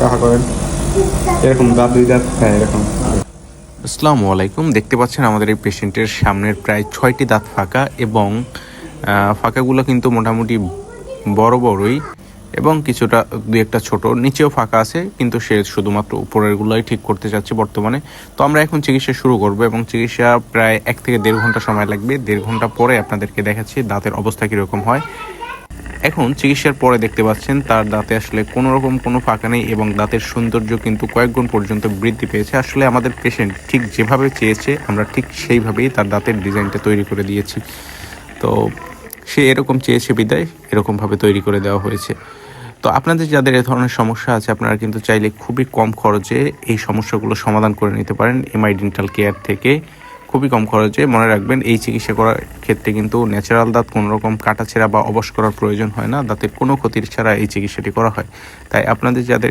কাহা করেন। এরকম দাঁত, দুই দাঁত হ্যাঁ এরকম। আসসালামু আলাইকুম। দেখতে পাচ্ছেন আমাদের এই পেশেন্টের সামনের প্রায় ছয়টি দাঁত ফাঁকা এবং ফাঁকাগুলো কিন্তু মোটামুটি বড় বড়ই এবং কিছুটা, দুই একটা ছোট। নিচেও ফাঁকা আছে, কিন্তু সে শুধুমাত্র উপরেরগুলোই ঠিক করতে চাচ্ছে বর্তমানে। তো আমরা এখন চিকিৎসা শুরু করব এবং চিকিৎসা প্রায় এক থেকে দেড় ঘণ্টা সময় লাগবে। দেড় ঘণ্টা পরে আপনাদেরকে দেখাচ্ছি দাঁতের অবস্থা কীরকম হয়। এখন চিকিৎসার পরে দেখতে পাচ্ছেন তার দাঁতে আসলে কোনো রকম কোনো ফাঁকা নেই এবং দাঁতের সৌন্দর্য কিন্তু কয়েক গুণ পর্যন্ত বৃদ্ধি পেয়েছে। আসলে আমাদের পেশেন্ট ঠিক যেভাবে চেয়েছে, আমরা ঠিক সেইভাবেই তার দাঁতের ডিজাইনটা তৈরি করে দিয়েছি। তো সে এরকম চেয়েছে বিদায়, এরকমভাবে তৈরি করে দেওয়া হয়েছে। তো আপনাদের যাদের এ ধরনের সমস্যা আছে, আপনারা কিন্তু চাইলে খুবই কম খরচে এই সমস্যাগুলো সমাধান করে নিতে পারেন এমআই ডেন্টাল কেয়ার থেকে। খুবই কম খরচে মনে রাখবেন এই চিকিৎসা করার ক্ষেত্রে কিন্তু ন্যাচারাল দাঁত কোনো রকম কাটাছেঁড়া বা অবশ করার প্রয়োজন হয় না। দাঁতের কোনো ক্ষতির ছাড়া এই চিকিৎসাটি করা হয়। তাই আপনাদের যাদের